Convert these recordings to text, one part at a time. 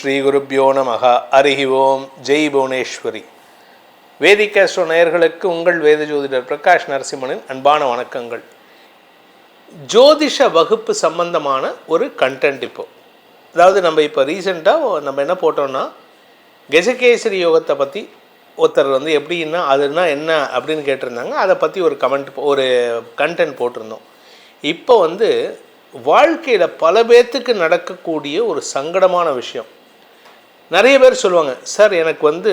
ஸ்ரீ குருப்பியோ நமக. அருகி ஓம். ஜெய் புவனேஸ்வரி. வேதிகாஸ்ட்ரோ நேயர்களுக்கு உங்கள் வேத ஜோதிடர் பிரகாஷ் நரசிம்மனின் அன்பான வணக்கங்கள். ஜோதிஷ வகுப்பு சம்பந்தமான ஒரு கண்டென்ட் இப்போ. அதாவது நம்ம இப்போ ரீசெண்டாக நம்ம என்ன போட்டோம்னா கெஜகேசரி யோகத்தை பற்றி ஒருத்தர் வந்து எப்படின்னா அதுனா என்ன அப்படின்னு கேட்டிருந்தாங்க. அதை பற்றி ஒரு கமெண்ட் ஒரு கண்டென்ட் போட்டிருந்தோம். இப்போ வந்து வாழ்க்கையில் பல பேர்த்துக்கு நடக்கக்கூடிய ஒரு சங்கடமான விஷயம். நிறைய பேர் சொல்லுவாங்க சார் எனக்கு வந்து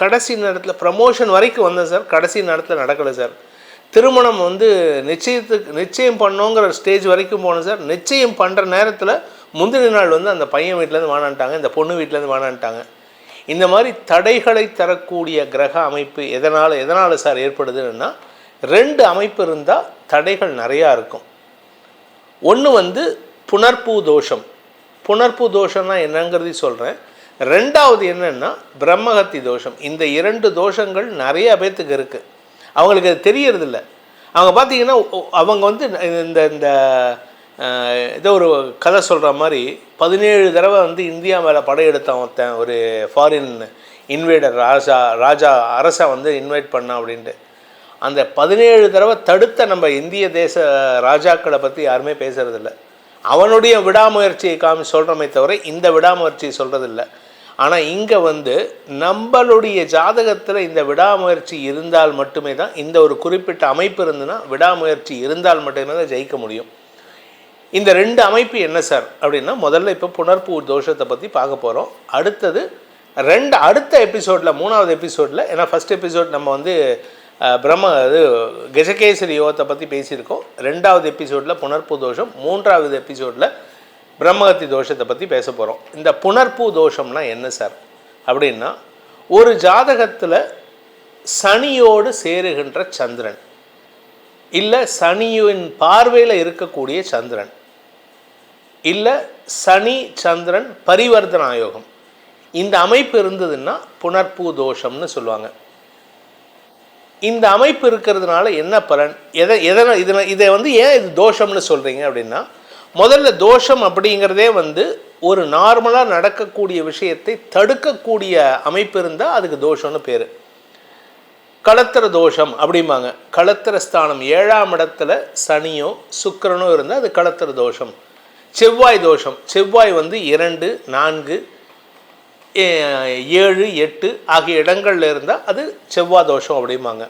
கடைசி நேரத்தில் ப்ரமோஷன் வரைக்கும் வந்தேன் சார். கடைசி நேரத்தில் நடக்கலை சார். திருமணம் வந்து நிச்சயத்துக்கு நிச்சயம் பண்ணோங்கிற ஸ்டேஜ் வரைக்கும் போனேன் சார். நிச்சயம் பண்ணுற நேரத்தில் முந்தின நாள் வந்து அந்த பையன் வீட்டிலேருந்து வானான்ட்டாங்க இந்த பொண்ணு வீட்டிலேருந்து வானான்ட்டாங்க இந்த மாதிரி தடைகளை தரக்கூடிய கிரக அமைப்பு எதனால் எதனால் சார் ஏற்படுதுன்னா ரெண்டு அமைப்பு இருந்தால் தடைகள் நிறையா இருக்கும். ஒன்று வந்து புனர்பூ தோஷம். புனர்பூ தோஷம்னா என்னங்கிறதையும் சொல்கிறேன் ரெண்டாவது என்னென்னா பிரம்மகத்தி தோஷம். இந்த இரண்டு தோஷங்கள் நிறைய பேர்த்துக்கு இருக்குது அவங்களுக்கு அது தெரியறதில்ல. அவங்க பார்த்தீங்கன்னா அவங்க வந்து இந்த இந்த ஏதோ ஒரு கதை சொல்கிற மாதிரி பதினேழு தடவை வந்து இந்தியா மேலே படையெடுத்தான் ஒருத்தன் ஒரு ஃபாரின் இன்வைடர் ராஜா ராஜா அரசை வந்து இன்வைட் பண்ணான் அப்படின்ட்டு. அந்த பதினேழு தடவை தடுத்த நம்ம இந்திய தேச ராஜாக்களை பற்றி யாருமே பேசுறதில்ல. அவனுடைய விடாமுயற்சியை காமி சொல்கிறோமே தவிர இந்த விடாமுயற்சியை சொல்கிறதில்ல ஆனால் இங்கே வந்து நம்மளுடைய ஜாதகத்தில் இந்த விடாமுயற்சி இருந்தால் மட்டுமே தான் இந்த ஒரு குறிப்பிட்ட அமைப்பு இருந்துன்னா விடாமுயற்சி இருந்தால் மட்டுமே தான் ஜெயிக்க முடியும். இந்த ரெண்டு அமைப்பு என்ன சார்? அப்படின்னா முதல்ல இப்போ புனர்பூ தோஷத்தை பற்றி பார்க்க போகிறோம் அடுத்தது ரெண்டு அடுத்த எபிசோடில் மூணாவது எபிசோடில் ஏன்னா ஃபஸ்ட் எபிசோட் நம்ம வந்து பிரம்ம இது கஜகேசரி யோகத்தை பற்றி பேசியிருக்கோம். ரெண்டாவது எபிசோடில் புனர்பூ தோஷம் மூன்றாவது எபிசோடில் பிரம்மகத்தி தோஷத்தை பற்றி பேச போகிறோம் இந்த புனர்பூ தோஷம்னா என்ன சார்? அப்படின்னா ஒரு ஜாதகத்தில் சனியோடு சேருகின்ற சந்திரன் இல்லை சனியின் பார்வையில் இருக்கக்கூடிய சந்திரன் இல்லை சனி சந்திரன் பரிவர்த்தன ஆயோகம். இந்த அமைப்பு இருந்ததுன்னா புனர்பூ தோஷம்னு சொல்லுவாங்க. இந்த அமைப்பு இருக்கிறதுனால என்ன பலன்? எதை எதனை இதனை இதை வந்து ஏன் இது தோஷம்னு சொல்கிறீங்க அப்படின்னா முதல்ல தோஷம் அப்படிங்கிறதே வந்து ஒரு நார்மலாக நடக்கக்கூடிய விஷயத்தை தடுக்கக்கூடிய அமைப்பு இருந்தால் அதுக்கு தோஷம்னு பேர். களத்திர தோஷம் அப்படிம்பாங்க. களத்திர ஸ்தானம் ஏழாம் இடத்துல சனியோ சுக்கிரனோ இருந்தால் அது களத்திர தோஷம். செவ்வாய் தோஷம். செவ்வாய் வந்து இரண்டு நான்கு ஏழு எட்டு ஆகிய இடங்கள்ல இருந்தால் அது செவ்வாய் தோஷம் அப்படிம்பாங்க.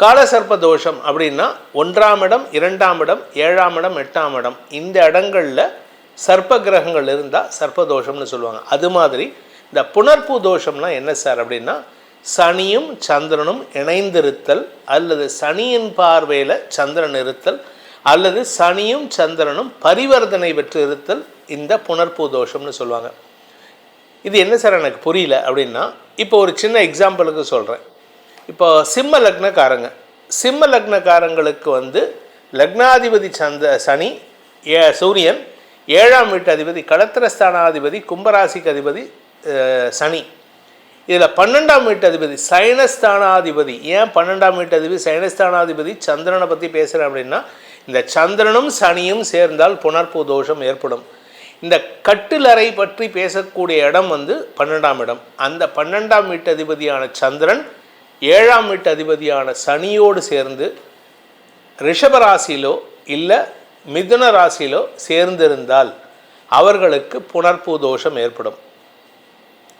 காலசர்ப்ப தோஷம் அப்படின்னா ஒன்றாம் இடம் இரண்டாம் இடம் ஏழாம் இடம் எட்டாம் இடம். இந்த இடங்களில் சர்ப்ப கிரகங்கள் இருந்தால் சர்ப்ப தோஷம்னு சொல்லுவாங்க. அது மாதிரி இந்த புனர்பூ தோஷம்னா என்ன சார் அப்படின்னா சனியும் சந்திரனும் இணைந்திருத்தல் அல்லது சனியின் பார்வையில் சந்திரன் இருத்தல் அல்லது சனியும் சந்திரனும் பரிவர்த்தனை பெற்று இருத்தல் இந்த புனர்பூ தோஷம்னு சொல்லுவாங்க. இது என்ன சார் எனக்கு புரியல அப்படின்னா இப்போ ஒரு சின்ன எக்ஸாம்பிளுக்கு சொல்கிறேன் இப்போ சிம்ம லக்னக்காரங்க. சிம்ம லக்னக்காரங்களுக்கு வந்து லக்னாதிபதி சந்த சனி ஏ சூரியன் ஏழாம் வீட்டு அதிபதி களத்திரஸ்தானாதிபதி கும்பராசிக்கு அதிபதி சனி. இதில் பன்னெண்டாம் வீட்டு அதிபதி சயனஸ்தானாதிபதி ஏன் பன்னெண்டாம் வீட்டு அதிபதி சைனஸ்தானாதிபதி சந்திரனை பற்றி பேசுகிறேன் அப்படின்னா இந்த சந்திரனும் சனியும் சேர்ந்தால் புனர்பூ தோஷம் ஏற்படும். இந்த கட்டிலறை பற்றி பேசக்கூடிய இடம் வந்து பன்னெண்டாம் இடம். அந்த பன்னெண்டாம் வீட்டு அதிபதியான சந்திரன் ஏழாம் வீட்டு அதிபதியான சனியோடு சேர்ந்து ரிஷபராசியிலோ இல்லை மிதுன ராசியிலோ சேர்ந்திருந்தால் அவர்களுக்கு புனர்பூ தோஷம் ஏற்படும்.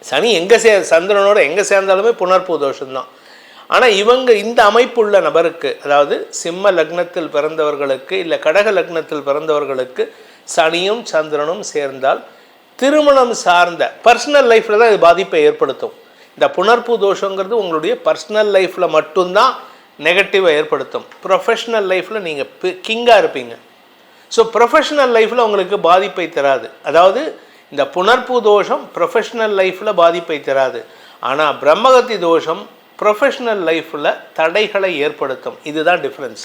சனி எங்கே சே சந்திரனோட எங்கே சேர்ந்தாலுமே புனர்பூ தோஷம்தான். ஆனால் இவங்க இந்த அமைப்புள்ள நபருக்கு அதாவது சிம்ம லக்னத்தில் பிறந்தவர்களுக்கு இல்லை கடக லக்னத்தில் பிறந்தவர்களுக்கு சனியும் சந்திரனும் சேர்ந்தால் திருமணம் சார்ந்த பர்சனல் லைஃப்பில் தான் இது பாதிப்பை ஏற்படுத்தும். இந்த புணர்ப்பு தோஷங்கிறது உங்களுடைய பர்சனல் லைஃப்பில் மட்டும்தான் நெகட்டிவை ஏற்படுத்தும். ப்ரொஃபஷ்னல் லைஃப்பில் நீங்கள் கிங்காக இருப்பீங்க. ஸோ ப்ரொஃபஷ்னல் லைஃப்பில் உங்களுக்கு பாதிப்பை தராது. அதாவது இந்த புணர்ப்பு தோஷம் ப்ரொஃபஷ்னல் லைஃப்பில் பாதிப்பை தராது. ஆனால் பிரம்மகத்தி தோஷம் ப்ரொஃபஷ்னல் லைஃப்பில் தடைகளை ஏற்படுத்தும். இதுதான் டிஃப்ரென்ஸ்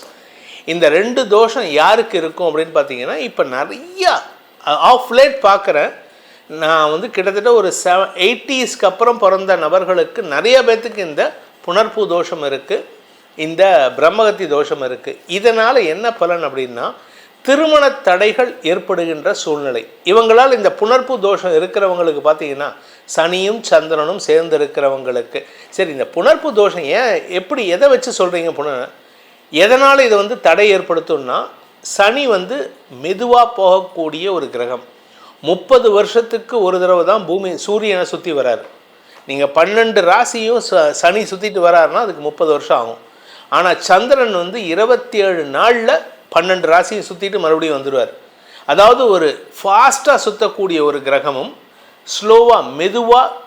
இந்த ரெண்டு தோஷம் யாருக்கு இருக்கும் அப்படின்னு பார்த்தீங்கன்னா இப்போ நிறையா ஆஃப் லேட் பார்க்குறேன். நான் வந்து கிட்டத்தட்ட ஒரு செவ எயிட்டிஸ்க்கு அப்புறம் பிறந்த நபர்களுக்கு நிறைய பேர்த்துக்கு இந்த புனர்பூ தோஷம் இருக்குது இந்த பிரம்மகத்தி தோஷம் இருக்குது இதனால் என்ன பலன் அப்படின்னா திருமண தடைகள் ஏற்படுகின்ற சூழ்நிலை. இவங்களால் இந்த புணர்ப்பு தோஷம் இருக்கிறவங்களுக்கு பார்த்தீங்கன்னா சனியும் சந்திரனும் சேர்ந்து இருக்கிறவங்களுக்கு. சரி இந்த புணர்ப்பு தோஷம் ஏன் எப்படி எதை வச்சு சொல்கிறீங்க புன எதனால் இது வந்து தடை ஏற்படுத்தும்னா சனி வந்து மெதுவாக போகக்கூடிய ஒரு கிரகம். முப்பது வருஷத்துக்கு ஒரு தடவை தான் பூமி சூரியனை சுற்றி வராரு. நீங்கள் பன்னெண்டு ராசியும் ச சனி சுற்றிட்டு வராருன்னா அதுக்கு முப்பது வருஷம் ஆகும். ஆனால் சந்திரன் வந்து இருபத்தி ஏழு நாளில் பன்னெண்டு ராசியும் சுற்றிட்டு மறுபடியும் வந்துடுவார் அதாவது ஒரு ஃபாஸ்ட்டாக சுற்றக்கூடிய ஒரு கிரகமும் ஸ்லோவாக மெதுவாக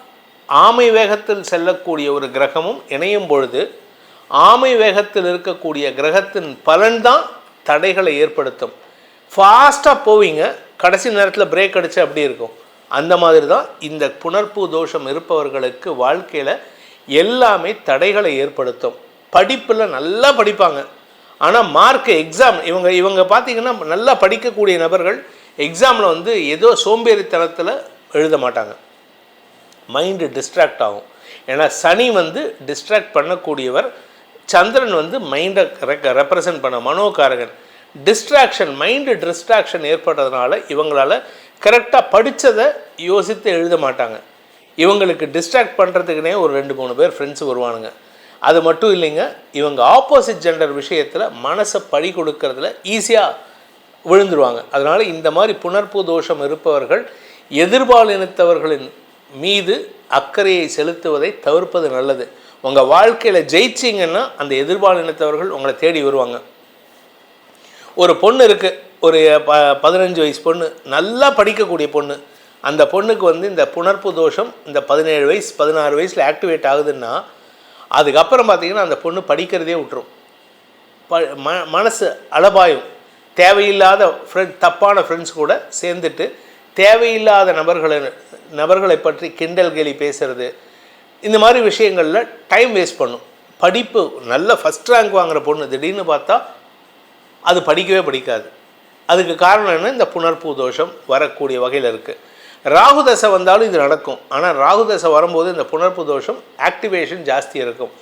ஆமை வேகத்தில் செல்லக்கூடிய ஒரு கிரகமும் இணையும் பொழுது ஆமை வேகத்தில் இருக்கக்கூடிய கிரகத்தின் பலன்தான் தடைகளை ஏற்படுத்தும். ஃபாஸ்ட்டாக போவீங்க கடைசி நேரத்தில் பிரேக் அடித்து அப்படி இருக்கும்? அந்த மாதிரி தான் இந்த புணர்ப்பு தோஷம் இருப்பவர்களுக்கு வாழ்க்கையில் எல்லாமே தடைகளை ஏற்படுத்தும். படிப்பில் நல்லா படிப்பாங்க. ஆனால் மார்க்கு எக்ஸாம் இவங்க இவங்க பார்த்தீங்கன்னா நல்லா படிக்கக்கூடிய நபர்கள் எக்ஸாமில் வந்து ஏதோ சோம்பேறித்தனத்தில் எழுத மாட்டாங்க. மைண்டு டிஸ்ட்ராக்ட் ஆகும். ஏன்னா சனி வந்து டிஸ்ட்ராக்ட் பண்ணக்கூடியவர் சந்திரன் வந்து மைண்டை ரெப்ரசன்ட் பண்ண மனோகாரகன். டிஸ்ட்ராக்ஷன் மைண்டு டிஸ்ட்ராக்ஷன் ஏற்பட்டதுனால இவங்களால் கரெக்டாக படித்ததை யோசித்து எழுத மாட்டாங்க. இவங்களுக்கு டிஸ்ட்ராக்ட் பண்ணுறதுக்குனே ஒரு ரெண்டு மூணு பேர் ஃப்ரெண்ட்ஸ் வருவானுங்க. அது மட்டும் இல்லைங்க இவங்க ஆப்போசிட் ஜெண்டர் விஷயத்தில் மனசை பழி கொடுக்கறதுல ஈஸியாக விழுந்துருவாங்க. அதனால் இந்த மாதிரி புணர்ப்பு தோஷம் இருப்பவர்கள் எதிர்பாலினத்தவர்களின் மீது அக்கறையை செலுத்துவதை தவிர்ப்பது நல்லது. உங்கள் வாழ்க்கையில் ஜெயிச்சிங்கன்னா அந்த எதிர்பாலினத்தவர்கள் உங்களை தேடி வருவாங்க. ஒரு பொண்ணு இருக்குது ஒரு ப பதினஞ்சு வயசு பொண்ணு. நல்லா படிக்கக்கூடிய பொண்ணு. அந்த பொண்ணுக்கு வந்து இந்த புணர்ப்பு தோஷம் இந்த பதினேழு வயசு பதினாறு வயசில் ஆக்டிவேட் ஆகுதுன்னா அதுக்கப்புறம் பார்த்தீங்கன்னா அந்த பொண்ணு படிக்கிறதே விட்டுரும் ப ம மனசு அளபாயும் தேவையில்லாத ஃப்ரெண்ட் தப்பான ஃப்ரெண்ட்ஸ் கூட சேர்ந்துட்டு தேவையில்லாத நபர்களை நபர்களை பற்றி கிண்டல் கேலி பேசுறது. இந்த மாதிரி விஷயங்களில் டைம் வேஸ்ட் பண்ணும். படிப்பு நல்ல ஃபஸ்ட் ரேங்க் வாங்குகிற பொண்ணு திடீர்னு பார்த்தா அது படிக்கவே படிக்காது. அதுக்கு காரணம் என்ன? இந்த புணர்ப்பு தோஷம் வரக்கூடிய வகையில் இருக்குது ராகு தசை வந்தாலும் இது நடக்கும். ஆனால் ராகு தசை வரும்போது இந்த புணர்ப்பு தோஷம் ஆக்டிவேஷன் ஜாஸ்தி இருக்கும்.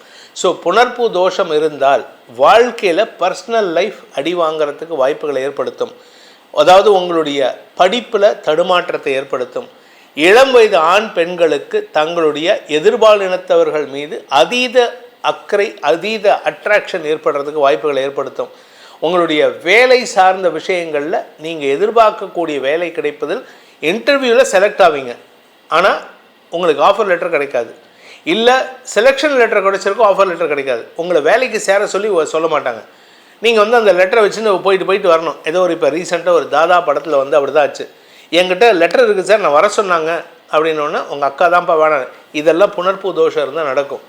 ஸோ புனர்பூ தோஷம் இருந்தால் வாழ்க்கையில் பர்சனல் லைஃப் அடி வாங்குறதுக்கு வாய்ப்புகளை ஏற்படுத்தும். அதாவது உங்களுடைய படிப்பில் தடுமாற்றத்தை ஏற்படுத்தும். இளம் வயது ஆண் பெண்களுக்கு தங்களுடைய எதிர்பாலினத்தவர்கள் மீது அதீத அக்கறை அதீத அட்ராக்ஷன் ஏற்படுறதுக்கு வாய்ப்புகளை ஏற்படுத்தும். உங்களுடைய வேலை சார்ந்த விஷயங்களில் நீங்கள் எதிர்பார்க்கக்கூடிய வேலை கிடைப்பதில் இன்டர்வியூவில் செலக்ட் ஆவீங்க. ஆனால் உங்களுக்கு ஆஃபர் லெட்டர் கிடைக்காது. இல்லை செலெக்ஷன் லெட்டர் கிடைச்சிருக்கோ ஆஃபர் லெட்டர் கிடைக்காது. உங்களை வேலைக்கு சேர சொல்லி சொல்ல மாட்டாங்க. நீங்கள் வந்து அந்த லெட்டரை வச்சு போயிட்டு போயிட்டு வரணும். ஏதோ ஒரு இப்போ ரீசெண்டாக ஒரு தாதா படத்தில் வந்து அப்படி தான் ஆச்சு. என்கிட்ட லெட்டர் இருக்குது சார் நான் வர சொன்னாங்க அப்படின்னோடனே உங்கள் அக்கா தான்ப்பா வேணாம். இதெல்லாம் புணர்ப்பு தோஷம் இருந்தால் நடக்கும்.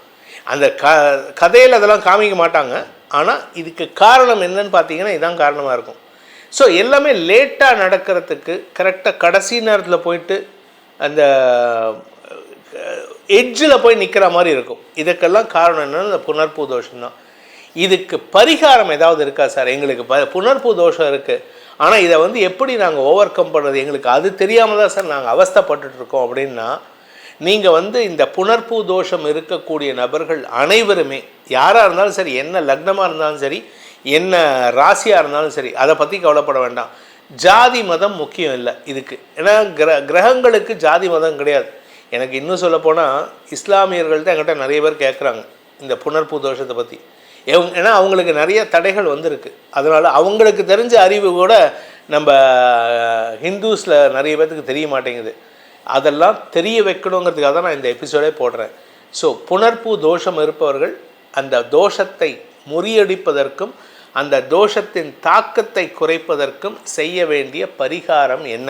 அந்த க கதையில் அதெல்லாம் காமிக்க மாட்டாங்க. ஆனால் இதுக்கு காரணம் என்னன்னு பார்த்தீங்கன்னா இதான் காரணமாக இருக்கும். ஸோ எல்லாமே லேட்டாக நடக்கிறதுக்கு கரெக்டாக கடைசி நேரத்தில் போயிட்டு அந்த எட்ஜில் போய் நிற்கிற மாதிரி இருக்கும். இதுக்கெல்லாம் காரணம் என்னென்னா இந்த புணர்ப்பு தோஷம் தான். இதுக்கு பரிகாரம் ஏதாவது இருக்கா சார்? எங்களுக்கு ப புணர்ப்பு தோஷம் இருக்குது ஆனால் இதை வந்து எப்படி நாங்கள் ஓவர் கம் பண்ணுறது எங்களுக்கு அது தெரியாமல் தான் சார் நாங்கள் அவஸ்தைப்பட்டுட்டு இருக்கோம் அப்படின்னா நீங்கள் வந்து இந்த புணர்ப்பு தோஷம் இருக்கக்கூடிய நபர்கள் அனைவருமே யாராக இருந்தாலும் சரி என்ன லக்னமாக இருந்தாலும் சரி என்ன ராசியாக இருந்தாலும் சரி அதை பற்றி கவலைப்பட வேண்டாம். ஜாதி மதம் முக்கியம் இல்லை இதுக்கு. ஏன்னா கிர கிரகங்களுக்கு ஜாதி மதம் கிடையாது. எனக்கு இன்னும் சொல்லப்போனால் இஸ்லாமியர்கள் தான் என்கிட்ட நிறைய பேர் கேட்குறாங்க இந்த புனர்பூ தோஷத்தை பற்றி எவங்க ஏன்னா அவங்களுக்கு நிறைய தடைகள் வந்திருக்கு. அதனால் அவங்களுக்கு தெரிஞ்ச அறிவு கூட நம்ம ஹிந்துஸில் நிறைய பேர்த்துக்கு தெரிய மாட்டேங்குது. அதெல்லாம் தெரிய வைக்கணுங்கிறதுக்காக தான் நான் இந்த எபிசோடே போடுறேன். ஸோ புணர்ப்பு தோஷம் இருப்பவர்கள் அந்த தோஷத்தை முறியடிப்பதற்கும் அந்த தோஷத்தின் தாக்கத்தை குறைப்பதற்கும் செய்ய வேண்டிய பரிகாரம் என்ன?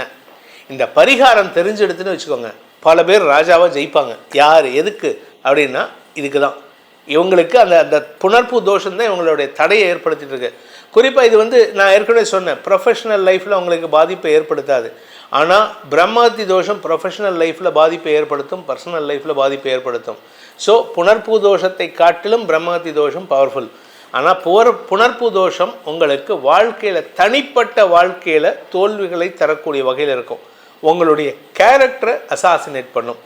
இந்த பரிகாரம் தெரிஞ்செடுத்துன்னு வச்சுக்கோங்க. பல பேர் ராஜாவாக ஜெயிப்பாங்க. யார் எதுக்கு? அப்படின்னா இதுக்கு தான் இவங்களுக்கு அந்த அந்த புணர்ப்பு தோஷம் தான் இவங்களுடைய தடையை ஏற்படுத்திட்டு இருக்கு. குறிப்பாக இது வந்து நான் ஏற்கனவே சொன்னேன் ப்ரொஃபஷனல் லைஃப்பில் உங்களுக்கு பாதிப்பை ஏற்படுத்தாது. ஆனால் பிரம்மஹத்தி தோஷம் ப்ரொஃபஷனல் லைஃப்பில் பாதிப்பை ஏற்படுத்தும் பர்சனல் லைஃப்பில் பாதிப்பை ஏற்படுத்தும். ஸோ புணர்ப்பு தோஷத்தை காட்டிலும் பிரம்மஹத்தி தோஷம் பவர்ஃபுல் ஆனால் புவர் புணர்ப்பு தோஷம் உங்களுக்கு வாழ்க்கையில் தனிப்பட்ட வாழ்க்கையில் தோல்விகளை தரக்கூடிய வகையில் இருக்கும். உங்களுடைய கேரக்டரை அசாசினேட் பண்ணும்.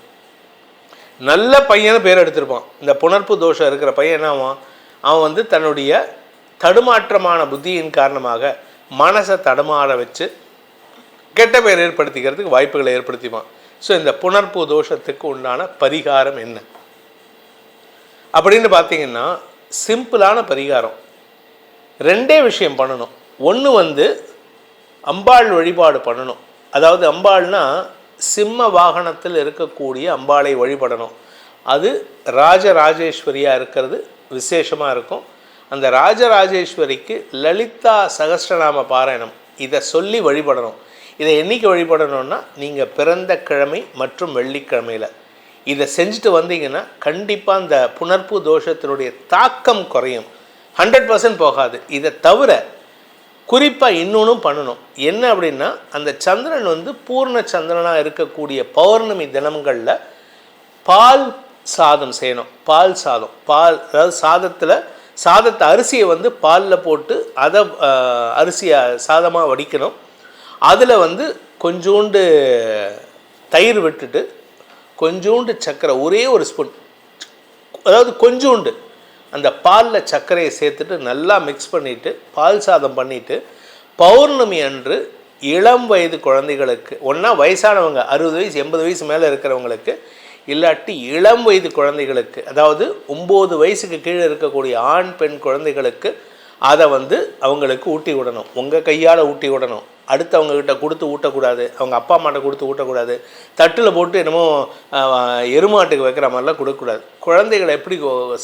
நல்ல பையனை பேர் எடுத்திருப்பான். இந்த புணர்ப்பு தோஷம் இருக்கிற பையன் என்னவான் அவன் வந்து தன்னுடைய தடுமாற்றமான புத்தியின் காரணமாக மனசை தடுமாற வச்சு கெட்ட பெயர் ஏற்படுத்திக்கிறதுக்கு வாய்ப்புகளை ஏற்படுத்திப்பான் ஸோ இந்த புணர்ப்பு தோஷத்துக்கு உண்டான பரிகாரம் என்ன? அப்படின்னு பார்த்தீங்கன்னா சிம்பிளான பரிகாரம். ரெண்டே விஷயம் பண்ணணும். ஒன்று வந்து அம்பாள் வழிபாடு பண்ணணும். அதாவது அம்பாள்னா சிம்ம வாகனத்தில் இருக்கக்கூடிய அம்பாளை வழிபடணும். அது ராஜராஜேஸ்வரியாக இருக்கிறது விசேஷமாக இருக்கும். அந்த ராஜராஜேஸ்வரிக்கு லலிதா சகஸ்ரநாம பாராயணம். இதை சொல்லி வழிபடணும். இதை என்னைக்கு வழிபடணும்னா நீங்கள் பிறந்த கிழமை மற்றும் வெள்ளிக்கிழமையில். இதை செஞ்சுட்டு வந்தீங்கன்னா கண்டிப்பாக அந்த புணர்ப்பு தோஷத்தினுடைய தாக்கம் குறையும். ஹண்ட்ரட் பர்சன்ட் போகாது. இதை தவிர குறிப்பாக இன்னொன்றும் பண்ணணும். என்ன அப்படின்னா அந்த சந்திரன் வந்து பூர்ண சந்திரனாக இருக்கக்கூடிய பௌர்ணமி தினங்களில் பால் சாதம் செய்யணும். பால் சாதம். பால் அதாவது சாதத்தில் சாதத்தை அரிசியை வந்து பாலில் போட்டு அதை அரிசியை சாதமாக வடிக்கணும். அதில் வந்து கொஞ்சோண்டு தயிர் விட்டுட்டு கொஞ்சோண்டு சர்க்கரை ஒரே ஒரு ஸ்பூன். அதாவது கொஞ்சோண்டு. அந்த பாலில் சர்க்கரையை சேர்த்துட்டு நல்லா மிக்ஸ் பண்ணிவிட்டு பால் சாதம் பண்ணிவிட்டு பௌர்ணமி அன்று இளம் வயது குழந்தைகளுக்கு ஒன்றா வயசானவங்க அறுபது வயசு எண்பது வயசு மேலே இருக்கிறவங்களுக்கு இல்லாட்டி இளம் வயது குழந்தைகளுக்கு அதாவது ஒம்பது வயசுக்கு கீழே இருக்கக்கூடிய ஆண் பெண் குழந்தைகளுக்கு அதை வந்து அவங்களுக்கு ஊட்டி விடணும். உங்கள் கையால் ஊட்டி விடணும். அடுத்தவங்ககிட்ட கொடுத்து ஊட்டக்கூடாது. அவங்க அப்பா அம்மாட்ட கொடுத்து ஊட்டக்கூடாது. தட்டில் போட்டு என்னமோ எருமாட்டுக்கு வைக்கிற மாதிரிலாம் கொடுக்கக்கூடாது. குழந்தைகளை எப்படி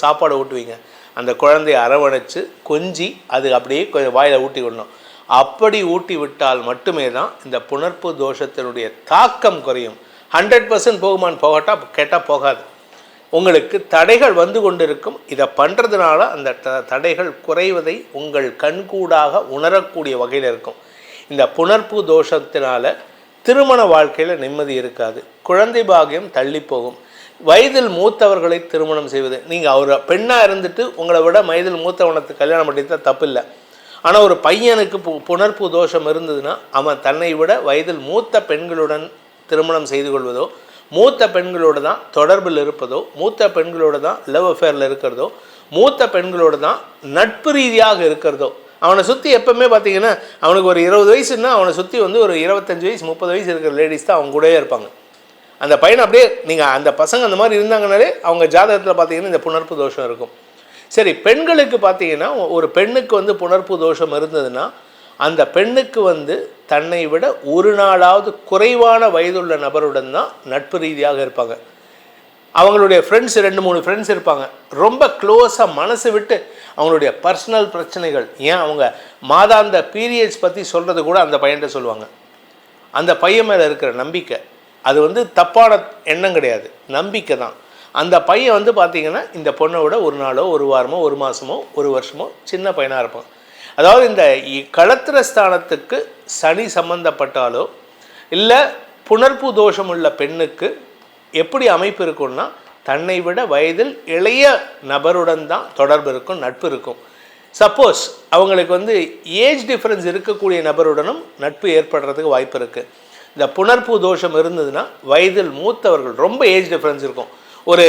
சாப்பாடு ஊட்டுவீங்க? அந்த குழந்தைய அரவணைச்சு கொஞ்சி அது அப்படியே கொஞ்சம் வாயில் ஊட்டி விடணும். அப்படி ஊட்டி விட்டால் மட்டுமே தான் இந்த புணர்ப்பு தோஷத்தினுடைய தாக்கம் குறையும். ஹண்ட்ரட் பர்சன்ட் போகுமான்னு போகட்டா கேட்டால் போகாது. உங்களுக்கு தடைகள் வந்து கொண்டிருக்கும். இதை பண்ணுறதுனால அந்த த தடைகள் குறைவதை உங்கள் கண்கூடாக உணரக்கூடிய வகையில் இருக்கும். இந்த புணர்ப்பு தோஷத்தினால திருமண வாழ்க்கையில் நிம்மதி இருக்காது. குழந்தை பாகியம் தள்ளி போகும். வயதில் மூத்தவர்களை திருமணம் செய்வது. நீங்கள் அவர் பெண்ணாக இருந்துட்டு உங்களை விட வயதில் மூத்தவனத்துக்கு கல்யாணம் பண்ணிட்டா தப்பு இல்லை ஆனால் ஒரு பையனுக்கு பு புணர்ப்பு தோஷம் இருந்ததுன்னா அவன் தன்னை விட வயதில் மூத்த பெண்களுடன் திருமணம் செய்து கொள்வதோ மூத்த பெண்களோடு தான் தொடர்பில் இருப்பதோ மூத்த பெண்களோடு தான் லவ் அஃபேரில் இருக்கிறதோ மூத்த பெண்களோடு தான் நட்பு ரீதியாக இருக்கிறதோ அவனை சுற்றி எப்பவுமே பார்த்தீங்கன்னா அவனுக்கு ஒரு இருபது வயசுன்னா அவனை சுற்றி வந்து ஒரு இருபத்தஞ்சு வயசு முப்பது வயசு இருக்கிற லேடிஸ் தான் அவங்க கூடவே இருப்பாங்க. அந்த பையன் அப்படியே நீங்கள் அந்த பசங்க அந்த மாதிரி இருந்தாங்கனாலே அவங்க ஜாதகத்தில் பார்த்தீங்கன்னா இந்த புணர்ப்பு தோஷம் இருக்கும். சரி பெண்களுக்கு பார்த்தீங்கன்னா ஒரு பெண்ணுக்கு வந்து புணர்ப்பு தோஷம் இருந்ததுன்னா அந்த பெண்ணுக்கு வந்து தன்னை விட ஒரு நாளாவது குறைவான வயதுள்ள நபருடன் தான் நட்பு ரீதியாக இருப்பாங்க. அவங்களுடைய ஃப்ரெண்ட்ஸ் ரெண்டு மூணு ஃப்ரெண்ட்ஸ் இருப்பாங்க. ரொம்ப க்ளோஸாக மனசு விட்டு அவங்களுடைய பர்சனல் பிரச்சனைகள் ஏன் அவங்க மாதாந்த பீரியட்ஸ் பற்றி சொல்கிறது கூட அந்த பையன்கிட்ட சொல்லுவாங்க. அந்த பையன் மேலே இருக்கிற நம்பிக்கை அது வந்து தப்பான எண்ணம் கிடையாது. நம்பிக்கை தான். அந்த பையன் வந்து பார்த்திங்கன்னா இந்த பொண்ணை விட ஒரு நாளோ ஒரு வாரமோ ஒரு மாதமோ ஒரு வருஷமோ சின்ன பையனாக இருப்பான். அதாவது இந்த களத்திர ஸ்தானத்துக்கு சனி சம்பந்தப்பட்டாலோ இல்லை புணர்ப்பு தோஷம் உள்ள பெண்ணுக்கு எப்படி அமைப்பு இருக்கும்னா தன்னை விட வயதில் இளைய நபருடன் தான் தொடர்பு இருக்கும் நட்பு இருக்கும். சப்போஸ் அவங்களுக்கு வந்து ஏஜ் டிஃப்ரென்ஸ் இருக்கக்கூடிய நபருடனும் நட்பு ஏற்படுறதுக்கு வாய்ப்பு இருக்குது இந்த புணர்ப்பு தோஷம் இருந்ததுன்னா வயதில் மூத்தவர்கள் ரொம்ப ஏஜ் டிஃப்ரென்ஸ் இருக்கும். ஒரு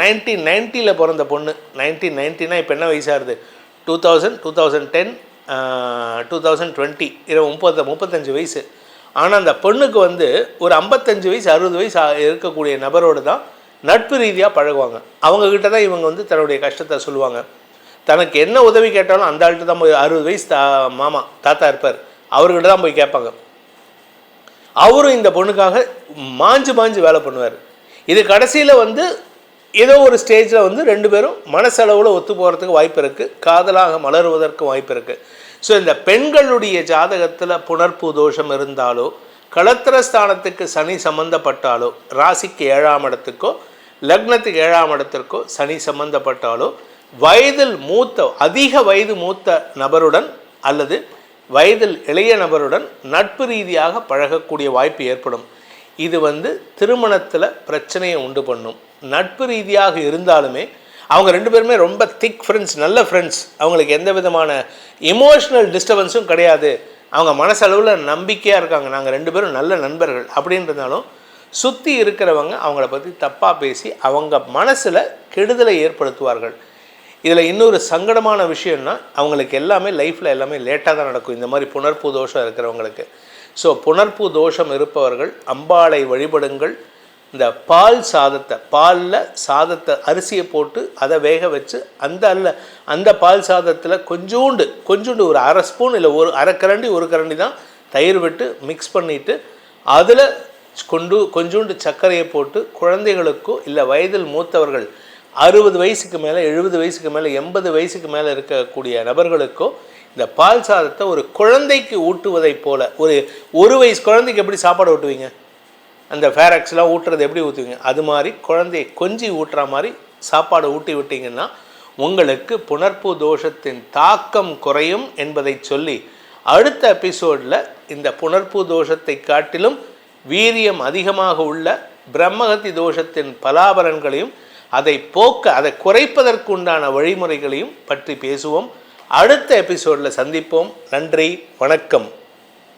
நைன்டீன் நைன்ட்டியில் பிறந்த பொண்ணு நைன்டீன் நைன்ட்டினா இப்போ என்ன வயசாகுது? Two thousand two thousand ten two thousand twenty இரவு முப்பது முப்பத்தஞ்சு வயசு. ஆனால் அந்த பெண்ணுக்கு வந்து ஒரு ஐம்பத்தஞ்சு வயசு அறுபது வயசு இருக்கக்கூடிய நபரோடு தான் நட்பு ரீதியாக பழகுவாங்க. அவங்கக்கிட்ட தான் இவங்க வந்து தன்னுடைய கஷ்டத்தை சொல்லுவாங்க. தனக்கு என்ன உதவி கேட்டாலும் அந்த ஆள்கிட்ட தான் போய் அறுபது வயசு தா மாமா தாத்தா இருப்பார். அவர்கிட்ட தான் போய் கேட்பாங்க. அவரும் இந்த பொண்ணுக்காக மாஞ்சு மாஞ்சு வேலை பண்ணுவார். இது கடைசியில் வந்து ஏதோ ஒரு ஸ்டேஜில் வந்து ரெண்டு பேரும் மனசளவில் ஒத்து போகிறதுக்கு வாய்ப்பு இருக்குது காதலாக மலருவதற்கு வாய்ப்பு இருக்குது ஸோ இந்த பெண்களுடைய ஜாதகத்தில் புணர்ப்பு தோஷம் இருந்தாலோ களத்திரஸ்தானத்துக்கு சனி சம்பந்தப்பட்டாலோ ராசிக்கு ஏழாம் இடத்துக்கோ லக்னத்துக்கு ஏழாம் இடத்திற்கோ சனி சம்பந்தப்பட்டாலோ வயதில் மூத்த அதிக வயது மூத்த நபருடன் அல்லது வயதில் இளைய நபருடன் நட்பு ரீதியாக பழகக்கூடிய வாய்ப்பு ஏற்படும். இது வந்து திருமணத்தில் பிரச்சனையை உண்டு பண்ணும். நட்பு ரீதியாக இருந்தாலுமே அவங்க ரெண்டு பேருமே ரொம்ப திக் ஃப்ரெண்ட்ஸ் நல்ல ஃப்ரெண்ட்ஸ் அவங்களுக்கு எந்த விதமான இமோஷனல் டிஸ்டர்பன்ஸும் கிடையாது. அவங்க மனசளவில் நம்பிக்கையாக இருக்காங்க. நாங்கள் ரெண்டு பேரும் நல்ல நண்பர்கள் அப்படின்றதாலும் சுற்றி இருக்கிறவங்க அவங்கள பற்றி தப்பாக பேசி அவங்க மனசில் கெடுதலை ஏற்படுத்துவார்கள். இதில் இன்னொரு சங்கடமான விஷயம்னா அவங்களுக்கு எல்லாமே லைஃப்பில் எல்லாமே லேட்டாக தான் நடக்கும். இந்த மாதிரி புனர்பு தோஷம் இருக்கிறவங்களுக்கு. ஸோ புணர்ப்பு தோஷம் இருப்பவர்கள் அம்பாளை வழிபடுங்கள். இந்த பால் சாதத்தை பாலில் சாதத்தை அரிசியை போட்டு அதை வேக வச்சு அந்த அல்ல அந்த பால் சாதத்தில் கொஞ்சோண்டு கொஞ்சோண்டு ஒரு அரை ஸ்பூன் இல்லை ஒரு அரை கரண்டி ஒரு கரண்டி தான் தயிர் விட்டு மிக்ஸ் பண்ணிவிட்டு அதில் கொண்டு கொஞ்சோண்டு சர்க்கரையை போட்டு குழந்தைகளுக்கோ இல்லை வயதில் மூத்தவர்கள் அறுபது வயசுக்கு மேலே எழுபது வயசுக்கு மேலே எண்பது வயசுக்கு மேலே இருக்கக்கூடிய நபர்களுக்கோ இந்த பால் சாதத்தை ஒரு குழந்தைக்கு ஊட்டுவதைப் போல ஒரு ஒரு வயசு குழந்தைக்கு எப்படி சாப்பாடு ஊட்டுவீங்க? அந்த ஃபேரக்ஸ்லாம் ஊட்டுறது எப்படி ஊற்றுவீங்க அது மாதிரி குழந்தையை கொஞ்சி ஊட்டுற மாதிரி சாப்பாடு ஊட்டி விட்டீங்கன்னா உங்களுக்கு புணர்ப்பு தோஷத்தின் தாக்கம் குறையும் என்பதை சொல்லி அடுத்த எபிசோடில் இந்த புணர்ப்பு தோஷத்தை காட்டிலும் வீரியம் அதிகமாக உள்ள பிரம்மகத்தி தோஷத்தின் பலாபலன்களையும் அதை போக்க அதை குறைப்பதற்குண்டான வழிமுறைகளையும் பற்றி பேசுவோம். அடுத்த எபிசோடில் சந்திப்போம். நன்றி வணக்கம்.